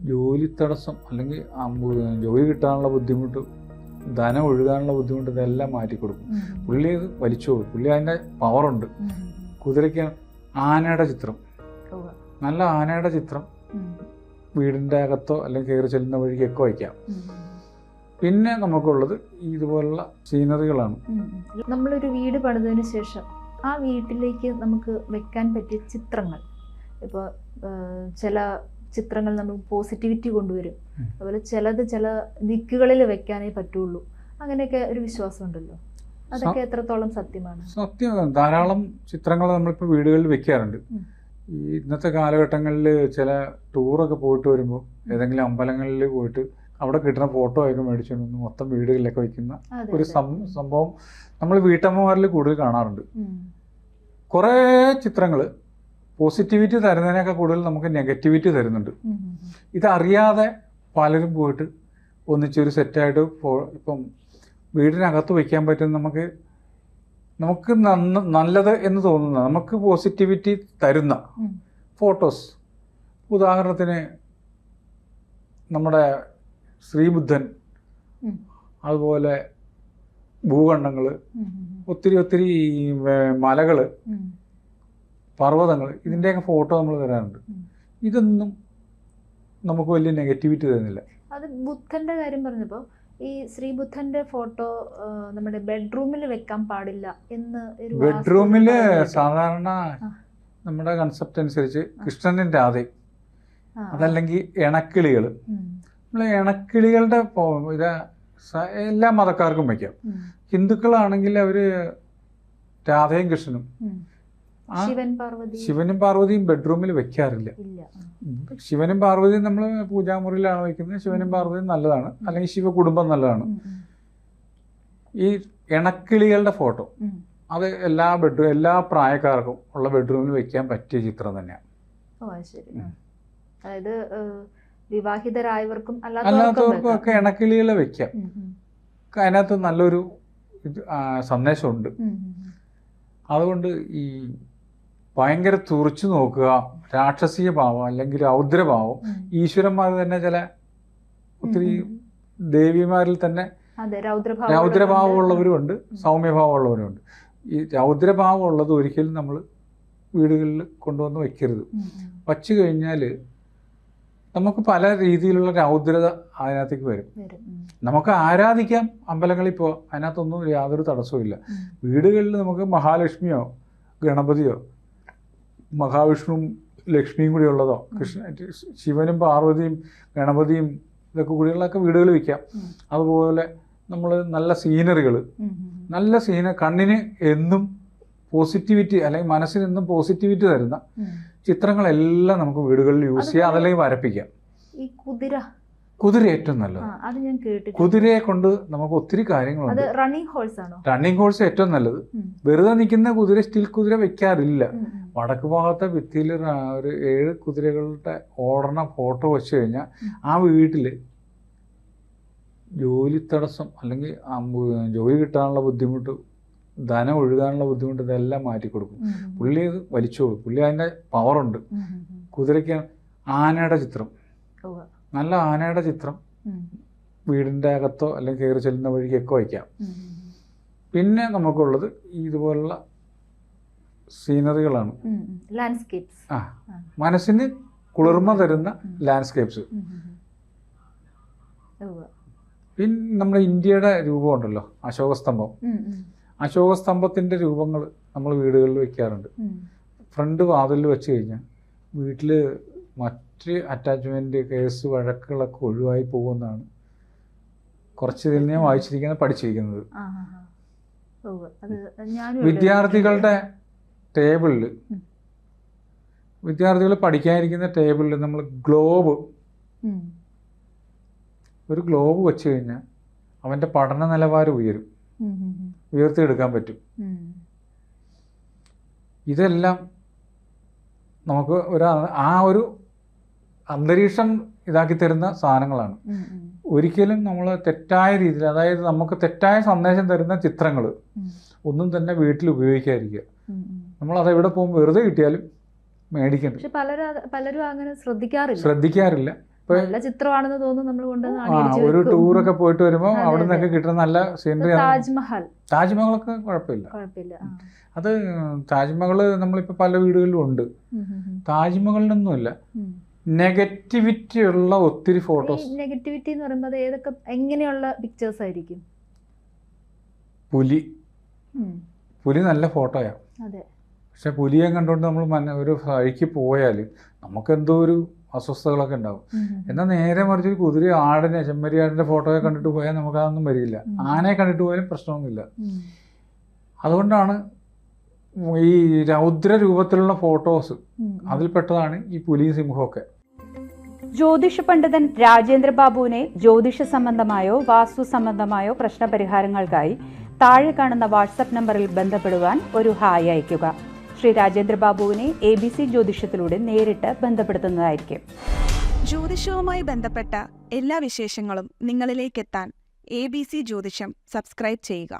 ജോലി തടസ്സം അല്ലെങ്കിൽ ജോലി കിട്ടാനുള്ള ബുദ്ധിമുട്ട് ധനം ഒഴുകാനുള്ള ബുദ്ധിമുട്ട് ഇതെല്ലാം മാറ്റി കൊടുക്കും. പുള്ളി വലിച്ചു വലിച്ചോളും പുള്ളി അതിന്റെ പവറുണ്ട്. കുതിരയ്ക്ക് ആനയുടെ ചിത്രം. നല്ല ആനയുടെ ചിത്രം. വീടിന്റെ വീടിന്റെ അകത്തോ അല്ലെങ്കിൽ കയറി ചെല്ലുന്ന വഴിക്കൊക്കെ വയ്ക്കാം. പിന്നെ നമുക്കുള്ളത് ഇതുപോലുള്ള സീനറികളാണ്. നമ്മളൊരു വീട് പണിതതിന് ശേഷം ആ വീട്ടിലേക്ക് നമുക്ക് വെക്കാൻ പറ്റിയ ചിത്രങ്ങൾ. ഇപ്പോൾ ചില ചിത്രങ്ങൾ നമ്മൾ പോസിറ്റിവിറ്റി കൊണ്ടുവരും. അതുപോലെ ചിലത് ചില ദിക്കുകളിൽ വെക്കാനേ പറ്റുള്ളൂ. അങ്ങനെയൊക്കെ ഒരു വിശ്വാസം ഉണ്ടല്ലോ അതൊക്കെ എത്രത്തോളം സത്യമാണ്? സത്യം. ധാരാളം ചിത്രങ്ങൾ നമ്മളിപ്പോൾ വീടുകളിൽ വെക്കാറുണ്ട്. ഈ ഇന്നത്തെ കാലഘട്ടങ്ങളിൽ ചില ടൂറൊക്കെ പോയിട്ട് വരുമ്പോൾ ഏതെങ്കിലും അമ്പലങ്ങളിൽ പോയിട്ട് അവിടെ കിട്ടുന്ന ഫോട്ടോ ഒക്കെ മേടിച്ചുകൊണ്ട് മൊത്തം വീടുകളിലൊക്കെ വയ്ക്കുന്ന ഒരു. സംഭവം നമ്മൾ വീട്ടമ്മമാരിൽ കൂടുതൽ കാണാറുണ്ട്. കുറേ ചിത്രങ്ങൾ പോസിറ്റിവിറ്റി തരുന്നതിനൊക്കെ കൂടുതൽ നമുക്ക് നെഗറ്റിവിറ്റി തരുന്നുണ്ട്. ഇതറിയാതെ പലരും പോയിട്ട് ഒന്നിച്ചൊരു സെറ്റായിട്ട് പോ ഇപ്പം വീടിനകത്ത് വയ്ക്കാൻ പറ്റുന്ന നമുക്ക് നമുക്ക് നന്ന നല്ലത് എന്ന് തോന്നുന്ന നമുക്ക് പോസിറ്റിവിറ്റി തരുന്ന ഫോട്ടോസ് ഉദാഹരണത്തിന് നമ്മുടെ ശ്രീബുദ്ധൻ അതുപോലെ ഭൂഖണ്ഡങ്ങൾ. ഒത്തിരി ഒത്തിരി മലകൾ. പർവതങ്ങൾ ഇതിന്റെയൊക്കെ ഫോട്ടോ നമ്മൾ തരാറുണ്ട്. ഇതൊന്നും നമുക്ക് വലിയ നെഗറ്റിവിറ്റി തരുന്നില്ല. അത് ബുദ്ധന്റെ കാര്യം പറഞ്ഞപ്പോൾ ഈ ശ്രീബുദ്ധന്റെ ഫോട്ടോ നമ്മുടെ ബെഡ്റൂമിൽ വെക്കാൻ പാടില്ല എന്ന് ബെഡ്റൂമിൽ സാധാരണ നമ്മുടെ കൺസെപ്റ്റ് അനുസരിച്ച് കൃഷ്ണന്റെ ആദ്യം. അതല്ലെങ്കിൽ ഇണക്കിളികൾ. നമ്മൾ ഇണക്കിളികളുടെ ഇത് എല്ലാ മതക്കാർക്കും വയ്ക്കാം ഹിന്ദുക്കളാണെങ്കിൽ അവർ രാധയും കൃഷ്ണനും. ശിവനും പാർവതിയും ബെഡ്റൂമിൽ വെക്കാറില്ല. ശിവനും പാർവതിയും നമ്മൾ പൂജാമുറിയിലാണ് വയ്ക്കുന്നത് ശിവനും പാർവതിയും നല്ലതാണ്. അല്ലെങ്കിൽ ശിവ കുടുംബം നല്ലതാണ്. ഈ ഇണക്കിളികളുടെ ഫോട്ടോ. അത് എല്ലാ ബെഡ്റൂം എല്ലാ പ്രായക്കാർക്കും ഉള്ള ബെഡ്റൂമിൽ വെക്കാൻ പറ്റിയ ചിത്രം തന്നെയാണ്. അതായത് വിവാഹിതരായവർക്കും അല്ലാത്തവർക്കും ഒക്കെ ഇണക്കിളികളെ വെക്കാം. അതിനകത്ത് നല്ലൊരു സന്ദേശമുണ്ട്. അതുകൊണ്ട് ഈ ഭയങ്കര തുറച്ചു നോക്കുക രാക്ഷസീയ ഭാവം അല്ലെങ്കിൽ രൗദ്രഭാവം. ഉം. ഈശ്വരന്മാർ തന്നെ ചില ഒത്തിരി. ദേവിമാരിൽ തന്നെ രൗദ്രഭാവമുള്ളവരുമുണ്ട് സൗമ്യഭാവമുള്ളവരുമുണ്ട് ഈ രൗദ്രഭാവം ഉള്ളത് ഒരിക്കലും നമ്മൾ വീടുകളിൽ കൊണ്ടുവന്ന് വെക്കരുത്. വച്ചു കഴിഞ്ഞാൽ നമുക്ക് പല രീതിയിലുള്ള രൗദ്രത അതിനകത്തേക്ക് വരും. വരും നമുക്ക് ആരാധിക്കാം അമ്പലങ്ങളിൽ പോവാം അതിനകത്തൊന്നും യാതൊരു തടസ്സവും ഇല്ല വീടുകളിൽ നമുക്ക് മഹാലക്ഷ്മിയോ ഗണപതിയോ മഹാവിഷ്ണുവും ലക്ഷ്മിയും കൂടി ഉള്ളതോ? കൃഷ്ണ ശിവനും പാർവതിയും ഗണപതിയും ഇതൊക്കെ കൂടിയുള്ളതൊക്കെ വീടുകളിൽ വയ്ക്കാം. അതുപോലെ നമ്മൾ നല്ല സീനറികൾ. നല്ല സീന കണ്ണിന് എന്നും പോസിറ്റിവിറ്റി അല്ലെങ്കിൽ മനസ്സിന് എന്നും പോസിറ്റിവിറ്റി തരുന്ന ചിത്രങ്ങളെല്ലാം നമുക്ക് വീടുകളിൽ യൂസ് ചെയ്യാം. അതല്ലെങ്കിൽ വരപ്പിക്കാം. ഈ കുതിര കുതിര ഏറ്റവും നല്ലത്. കുതിരയെ കൊണ്ട് നമുക്ക് ഒത്തിരി കാര്യങ്ങളുണ്ട്. റണ്ണിങ് ഹോഴ്സ് ആണോ? റണ്ണിങ് ഹോഴ്സ് ഏറ്റവും നല്ലത്. വെറുതെ നിൽക്കുന്ന കുതിര സ്റ്റിൽ കുതിര വെക്കാറില്ല. വടക്ക് ഭാഗത്തെ ഭിത്തിയിൽ ഒരു ഏഴ് കുതിരകളുടെ ഓടണ ഫോട്ടോ വെച്ച് കഴിഞ്ഞാൽ ആ വീട്ടിൽ ജോലി തടസ്സം അല്ലെങ്കിൽ ജോലി കിട്ടാനുള്ള ബുദ്ധിമുട്ട് ധനം ഒഴുകാനുള്ള ബുദ്ധിമുട്ട് ഇതെല്ലാം മാറ്റി കൊടുക്കും. പുള്ളി വലിച്ചു വലിച്ചോളും. പുള്ളി അതിന്റെ പവറുണ്ട്. കുതിരയ്ക്ക് ആനയുടെ ചിത്രം. നല്ല ആനയുടെ ചിത്രം. വീടിന്റെ അകത്തോ അല്ലെങ്കിൽ കയറി ചെല്ലുന്ന വഴിക്കൊക്കെ വയ്ക്കാം പിന്നെ നമുക്കുള്ളത് ഇതുപോലുള്ള സീനറികളാണ്. ലാൻഡ്സ്കേപ്സ് ആ. മനസ്സിന് കുളിർമ തരുന്ന. ലാൻഡ്സ്കേപ്സ്. പിന്നെ നമ്മുടെ ഇന്ത്യയുടെ രൂപമുണ്ടല്ലോ അശോകസ്തംഭം. അശോകസ്തംഭത്തിന്റെ രൂപങ്ങൾ നമ്മൾ വീടുകളിൽ വെക്കാറുണ്ട് ഫ്രണ്ട് വാതിലിൽ വെച്ച് കഴിഞ്ഞാൽ വീട്ടിൽ മറ്റ് അറ്റാച്ച്മെന്റ് കേസ് വഴക്കുകളൊക്കെ ഒഴിവായി പോകുമെന്നാണ് കുറച്ച് ഇതിൽ ഞാൻ വായിച്ചിരിക്കുന്നത് പഠിച്ചിരിക്കുന്നത്. വിദ്യാർത്ഥികളുടെ ടേബിളിൽ. വിദ്യാർത്ഥികൾ പഠിക്കാനിരിക്കുന്ന ടേബിളിൽ നമ്മൾ ഗ്ലോബ് ഒരു ഗ്ലോബ് വെച്ച് കഴിഞ്ഞാൽ അവന്റെ പഠന നിലവാരം ഉയരും. ഉയർത്തിയെടുക്കാൻ പറ്റും. ഇതെല്ലാം നമുക്ക് ഒരു ആ ഒരു അന്തരീക്ഷം ഇതാക്കി തരുന്ന സാധനങ്ങളാണ്. ഒരിക്കലും നമ്മൾ തെറ്റായ രീതിയിൽ അതായത് നമുക്ക് തെറ്റായ സന്ദേശം തരുന്ന ചിത്രങ്ങൾ ഒന്നും തന്നെ വീട്ടിൽ ഉപയോഗിക്കാതിരിക്കുക. നമ്മൾ അത് എവിടെ പോകുമ്പോൾ വെറുതെ കിട്ടിയാലും മേടിക്കണ്ട പക്ഷെ പലരും പലരും അങ്ങനെ ശ്രദ്ധിക്കാറില്ല ശ്രദ്ധിക്കാറില്ല നല്ല ചിത്രമാണെന്ന് തോന്നുന്നു നമ്മൾ കൊണ്ടുവന്ന് ആ ഒരു. ടൂറൊക്കെ പോയിട്ട് വരുമ്പോൾ അവിടെ നിന്നൊക്കെ കിട്ടുന്ന നല്ല സീനറി താജ്മഹൽ താജ്മഹലൊക്കെ കുഴപ്പമില്ല കുഴപ്പമില്ല. അത് താജ്മഹൽ നമ്മളിപ്പോൾ പല വീടുകളിലും ഉണ്ട്. താജ്മഹലിനൊന്നുമില്ല. നെഗറ്റിവിറ്റി ഉള്ള ഒത്തിരി ഫോട്ടോസ് നെഗറ്റിവിറ്റി എന്ന് പറയുമ്പോൾ അത് ഏതൊക്കെ എങ്ങനെയുള്ള പിക്ചേഴ്സ് ആയിരിക്കും? പുലി. പുലി നല്ല ഫോട്ടോയാ അതെ. പക്ഷെ പുലിയെ കണ്ടുകൊണ്ട് നമ്മൾ മന ഒരു വഴിക്ക് പോയാൽ നമുക്ക് എന്തോ ഒരു അസ്വസ്ഥതകളൊക്കെ ഉണ്ടാവും. എന്നാൽ നേരെ മറിച്ച് ഒരു കുതിര ആടിനെ ചെമ്മരിയാടിന്റെ ഫോട്ടോയെ കണ്ടിട്ട് പോയാൽ നമുക്ക് അതൊന്നും വരില്ല ആനയെ കണ്ടിട്ട് പോയാലും പ്രശ്നമൊന്നുമില്ല. അതുകൊണ്ടാണ് ഈ രൗദ്ര രൂപത്തിലുള്ള ഫോട്ടോസ് അതിൽ പെട്ടതാണ് അതിൽപ്പെട്ടതാണ് ഈ പുലി സിംഹമൊക്കെ ജ്യോതിഷ പണ്ഡിതൻ രാജേന്ദ്ര ബാബുവിനെ ജ്യോതിഷ സംബന്ധമായോ വാസ്തു സംബന്ധമായോ പ്രശ്നപരിഹാരങ്ങൾക്കായി താഴെ കാണുന്ന വാട്സപ്പ് നമ്പറിൽ ബന്ധപ്പെടുവാൻ ഒരു ഹായ് അയയ്ക്കുക. ശ്രീ രാജേന്ദ്ര ബാബുവിനെ എ ബി സി ജ്യോതിഷത്തിലൂടെ നേരിട്ട് ബന്ധപ്പെടുത്തുന്നതായിരിക്കും. ജ്യോതിഷവുമായി ബന്ധപ്പെട്ട എല്ലാ വിശേഷങ്ങളും നിങ്ങളിലേക്കെത്താൻ എ ബി സി ജ്യോതിഷം സബ്സ്ക്രൈബ് ചെയ്യുക.